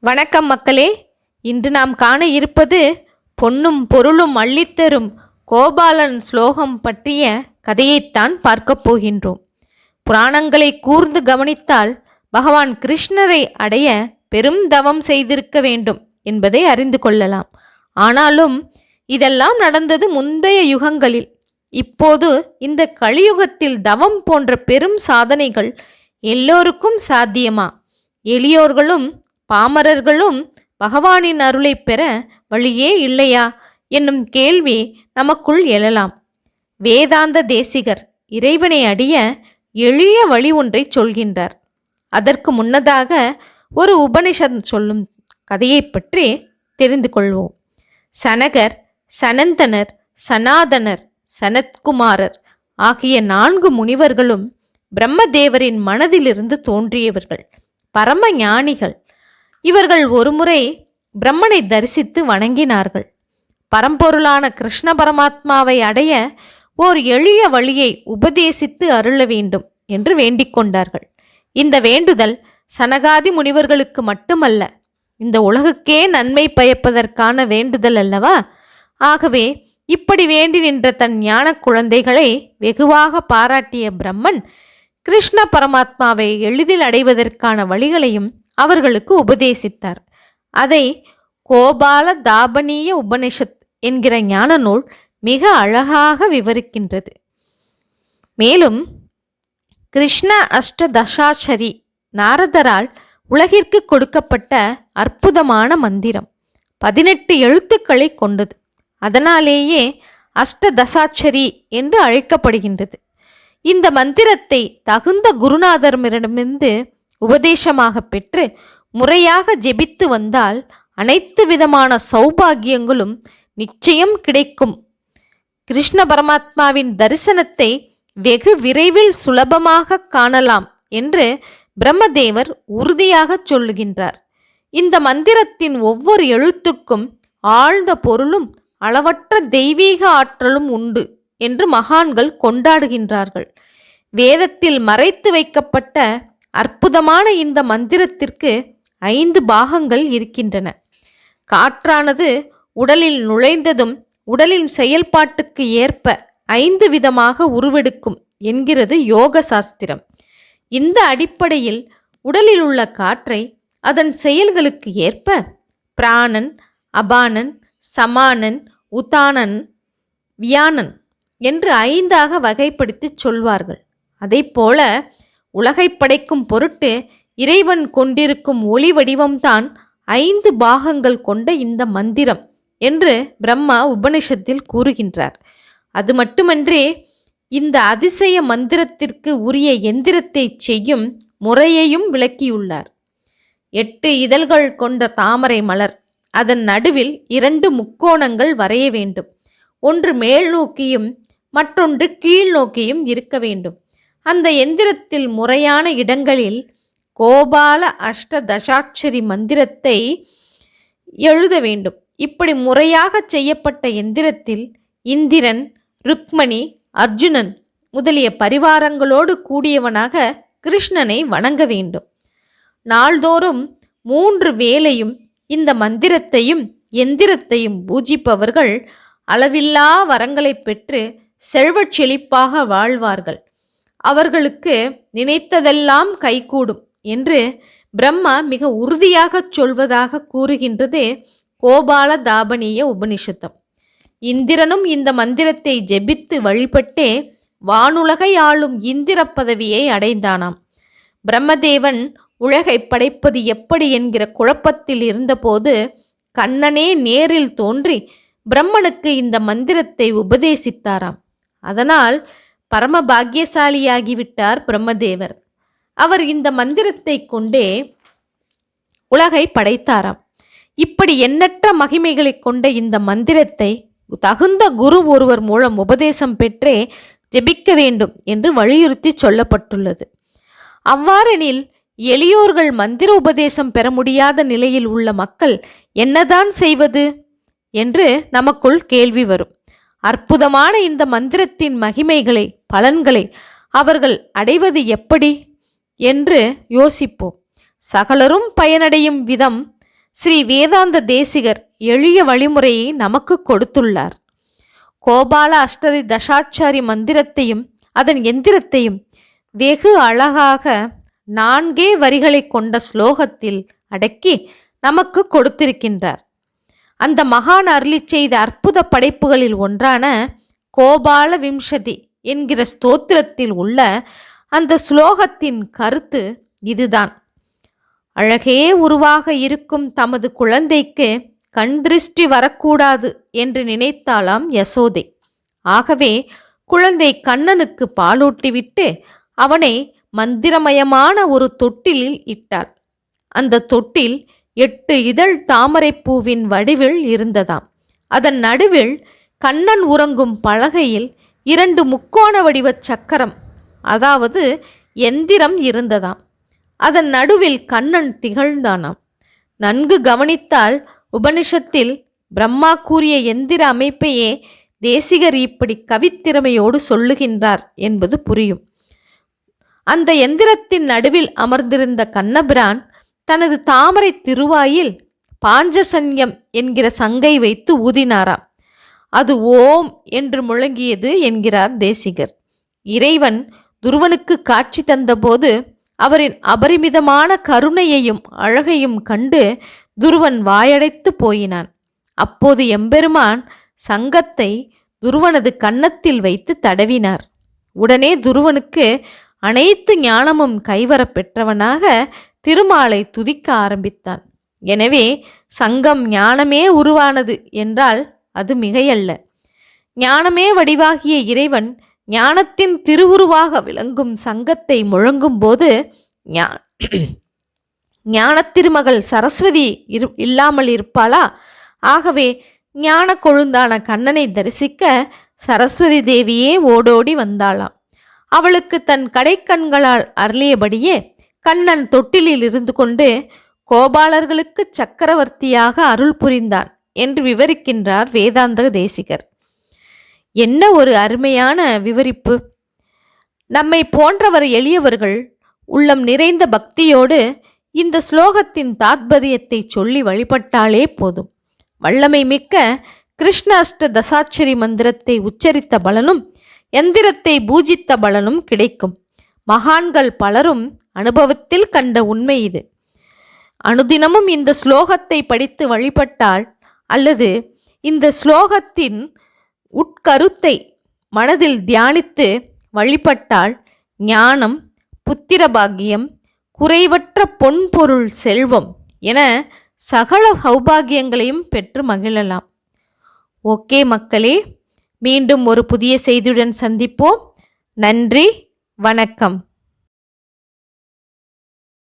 வணக்கம் மக்களே. இன்று நாம் காண இருப்பது பொன்னும் பொருளும் அள்ளித்தரும் கோபாலன் ஸ்லோகம் பற்றிய கதையைத்தான் பார்க்கப் போகின்றோம். புராணங்களை கூர்ந்து கவனித்தால் பகவான் கிருஷ்ணரை அடைய பெரும் தவம் செய்திருக்க வேண்டும் என்பதை அறிந்து கொள்ளலாம். ஆனாலும் இதெல்லாம் நடந்தது முந்தைய யுகங்களில். இப்போது இந்த கலியுகத்தில் தவம் போன்ற பெரும் சாதனைகள் எல்லோருக்கும் சாத்தியமா? எளியோர்களும் பாமரர்களும் பகவானின் அருளை பெற வழியே இல்லையா? என்னும் கேள்வி நமக்குள் எழலாம். வேதாந்த தேசிகர் இறைவனை அடிய எளிய வழி ஒன்றை சொல்கின்றார். அதற்கு முன்னதாக ஒரு உபனிஷத் சொல்லும் கதையை பற்றி தெரிந்து கொள்வோம். சனகர் சனந்தனர் சனாதனர் சனத்குமாரர் ஆகிய நான்கு முனிவர்களும் பிரம்மதேவரின் மனதிலிருந்து தோன்றியவர்கள். பரம ஞானிகள் இவர்கள் ஒருமுறை பிரம்மனை தரிசித்து வணங்கினார்கள். பரம்பொருளான கிருஷ்ண பரமாத்மாவை அடைய ஓர் எளிய வழியை உபதேசித்து அருள வேண்டும் என்று வேண்டிக் கொண்டார்கள். இந்த வேண்டுதல் சனகாதி முனிவர்களுக்கு மட்டுமல்ல இந்த உலகுக்கே நன்மை பயப்பதற்கான வேண்டுதல் அல்லவா? ஆகவே இப்படி வேண்டி நின்ற தன் ஞான குழந்தைகளை வெகுவாக பாராட்டிய பிரம்மன் கிருஷ்ண பரமாத்மாவை எளிதில் அடைவதற்கான வழிகளையும் அவர்களுக்கு உபதேசித்தார். அதை கோபால தாபனீய உபனிஷத் என்கிற ஞான நூல் மிக அழகாக விவரிக்கின்றது. மேலும் கிருஷ்ண அஷ்டதசாட்சரி நாரதரால் உலகிற்கு கொடுக்கப்பட்ட அற்புதமான மந்திரம். பதினெட்டு எழுத்துக்களை கொண்டது. அதனாலேயே அஷ்டதசாட்சரி என்று அழைக்கப்படுகின்றது. இந்த மந்திரத்தை தகுந்த குருநாதரிடமிருந்து உபதேசமாக பெற்று முறையாக ஜெபித்து வந்தால் அனைத்து விதமான சௌபாகியங்களும் நிச்சயம் கிடைக்கும். கிருஷ்ண பரமாத்மாவின் தரிசனத்தை வெகு விரைவில் சுலபமாக காணலாம் என்று பிரம்மதேவர் உறுதியாகச் சொல்லுகின்றார். இந்த மந்திரத்தின் ஒவ்வொரு எழுத்துக்கும் ஆழ்ந்த பொருளும் அளவற்ற தெய்வீக ஆற்றலும் உண்டு என்று மகான்கள் கொண்டாடுகின்றார்கள். வேதத்தில் மறைத்து வைக்கப்பட்ட அற்புதமான இந்த மந்திரத்திற்கு ஐந்து பாகங்கள் இருக்கின்றன. காற்றானது உடலில் நுழைந்ததும் உடலின் செயல்பாட்டுக்கு ஏற்ப ஐந்து விதமாக உருவெடுக்கும் என்கிறது யோக சாஸ்திரம். இந்த அடிப்படையில் உடலில் உள்ள காற்றை அதன் செயல்களுக்கு ஏற்ப பிராணன் அபானன் சமானன் உதானன் வியானன் என்று ஐந்தாக வகைப்படுத்திச் சொல்வார்கள். அதைப்போல உலகை படைக்கும் பொருட்டு இறைவன் கொண்டிருக்கும் ஒளி வடிவம்தான் ஐந்து பாகங்கள் கொண்ட இந்த மந்திரம் என்று பிரம்மா உபனிஷத்தில் கூறுகின்றார். அது மட்டுமன்றி இந்த அதிசய மந்திரத்திற்கு உரிய எந்திரத்தை செய்யும் முறையையும் விளக்கியுள்ளார். எட்டு இதழ்கள் கொண்ட தாமரை மலர் அதன் நடுவில் இரண்டு முக்கோணங்கள் வரைய வேண்டும். ஒன்று மேல் நோக்கியும் மற்றொன்று கீழ் நோக்கியும் இருக்க வேண்டும். அந்த எந்திரத்தில் முறையான இடங்களில் கோபால அஷ்டதசாட்சரி மந்திரத்தை எழுத வேண்டும். இப்படி முறையாக செய்யப்பட்ட எந்திரத்தில் இந்திரன் ருக்மணி அர்ஜுனன் முதலிய பரிவாரங்களோடு கூடியவனாக கிருஷ்ணனை வணங்க வேண்டும். நாள்தோறும் மூன்று வேளையும் இந்த மந்திரத்தையும் எந்திரத்தையும் பூஜிப்பவர்கள் அளவில்லா வரங்களை பெற்று செல்வச் செழிப்பாக வாழ்வார்கள். அவர்களுக்கு நினைத்ததெல்லாம் கைகூடும் என்று பிரம்மா மிக உறுதியாகச் சொல்வதாக கூறுகின்றது கோபால தாபனீய உபனிஷத்தம். இந்திரனும் இந்த மந்திரத்தை ஜெபித்து வழிபட்டே வானுலகை ஆளும் இந்திர பதவியை அடைந்தானாம். பிரம்மதேவன் உலகை படைப்பது எப்படி என்கிற குழப்பத்தில் இருந்தபோது கண்ணனே நேரில் தோன்றி பிரம்மனுக்கு இந்த மந்திரத்தை உபதேசித்தாராம். அதனால் பரம பாக்கியசாலியாகிவிட்டார் பிரம்மதேவர். அவர் இந்த மந்திரத்தை கொண்டே உலகை படைத்தாராம். இப்படி எண்ணற்ற மகிமைகளை கொண்ட இந்த மந்திரத்தை தகுந்த குரு ஒருவர் மூலம் உபதேசம் பெற்றே ஜெபிக்க வேண்டும் என்று வலியுறுத்தி சொல்லப்பட்டுள்ளது. அவ்வாறெனில் எளியோர்கள் மந்திர உபதேசம் பெற முடியாத நிலையில் உள்ள மக்கள் என்னதான் செய்வது? என்று நமக்குள் கேள்வி வரும். அற்புதமான இந்த மந்திரத்தின் மகிமைகளை பலன்களை அவர்கள் அடைவது எப்படி என்று யோசிப்போம். சகலரும் பயனடையும் விதம் ஸ்ரீ வேதாந்த தேசிகர் எளிய வழிமுறையை நமக்கு கொடுத்துள்ளார். கோபால அஷ்டரி தசாச்சாரி மந்திரத்தையும் அதன் எந்திரத்தையும் வெகு அழகாக நான்கே வரிகளை கொண்ட ஸ்லோகத்தில் அடக்கி நமக்கு கொடுத்திருக்கின்றார். அந்த மகான் அருளி செய்த அற்புத படைப்புகளில் ஒன்றான கோபால விம்சதி என்கிற ஸ்தோத்திரத்தில் உள்ள அந்த ஸ்லோகத்தின் கருத்து இதுதான். அழகே உருவாக இருக்கும் தமது குழந்தைக்கு கண் திருஷ்டி வரக்கூடாது என்று நினைத்தாலாம் யசோதை. ஆகவே குழந்தை கண்ணனுக்கு பாலூட்டிவிட்டு அவனை மந்திரமயமான ஒரு தொட்டிலில் இட்டார் அந்த தொட்டில் எட்டு இதழ் தாமரைப்பூவின் வடிவில் இருந்ததாம். அதன் நடுவில் கண்ணன் உறங்கும் பலகையில் இரண்டு முக்கோண வடிவச் சக்கரம் அதாவது எந்திரம் இருந்ததாம். அதன் நடுவில் கண்ணன் திகழ்ந்தானாம். நன்கு கவனித்தால் உபனிஷத்தில் பிரம்மா கூறிய எந்திர அமைப்பையே தேசிகர் இப்படி கவித்திறமையோடு சொல்லுகின்றார் என்பது புரியும். அந்த எந்திரத்தின் நடுவில் அமர்ந்திருந்த கண்ணபிரான் தனது தாமரை திருவாயில் பாஞ்சசன்யம் என்கிற சங்கை வைத்து ஊதினாராம். அது ஓம் என்று முழங்கியது என்கிறார் தேசிகர். இறைவன் துருவனுக்கு காட்சி தந்தபோது அவரின் அபரிமிதமான கருணையையும் அழகையும் கண்டு துருவன் வாயடைத்து போயினான். அப்போது எம்பெருமான் சங்கத்தை துருவனது கன்னத்தில் வைத்து தடவினார். உடனே துருவனுக்கு அனைத்து ஞானமும் கைவரப் பெற்றவனாக திருமாலை துதிக்க ஆரம்பித்தான். எனவே சங்கம் ஞானமே உருவானது என்றால் அது மிகையல்ல. ஞானமே வடிவாகிய இறைவன் ஞானத்தின் திருவுருவாக விளங்கும் சங்கத்தை முழங்கும்போது ஞா ஞான திருமகள் சரஸ்வதி இரு இல்லாமல் இருப்பாளா? ஆகவே ஞான கொழுந்தான கண்ணனை தரிசிக்க சரஸ்வதி தேவியே ஓடோடி வந்தாளாம். அவளுக்கு தன் கடைக்கண்களால் அருளியபடியே கண்ணன் தொட்டிலில் இருந்து கொண்டு கோபாலர்களுக்கு சக்கரவர்த்தியாக அருள் புரிந்தான் என்று விவரிக்கின்றார் வேதாந்த தேசிகர். என்ன ஒரு அருமையான விவரிப்பு. நம்மை போன்றவர் எளியவர்கள் உள்ளம் நிறைந்த பக்தியோடு இந்த ஸ்லோகத்தின் தாத்பரியத்தை சொல்லி வழிபட்டாலே போதும். வல்லமை மிக்க கிருஷ்ண அஷ்ட தசாட்சரி மந்திரத்தை உச்சரித்த பலனும் எந்திரத்தை பூஜித்த பலனும் கிடைக்கும். மகான்கள் பலரும் அனுபவத்தில் கண்ட உண்மை இது. அனுதினமும் இந்த ஸ்லோகத்தை படித்து வழிபட்டால் அல்லது இந்த ஸ்லோகத்தின் உட்கருத்தை மனதில் தியானித்து வழிபட்டால் ஞானம் புத்திரபாகியம் குறைவற்ற பொன்பொருள் செல்வம் என சகல சௌபாகியங்களையும் பெற்று மகிழலாம். ஓகே மக்களே மீண்டும் ஒரு புதிய செய்தியுடன் சந்திப்போம். நன்றி. வணக்கம்.